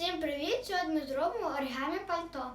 Всім привіт! Сьогодні ми зробимо оригамі пальто.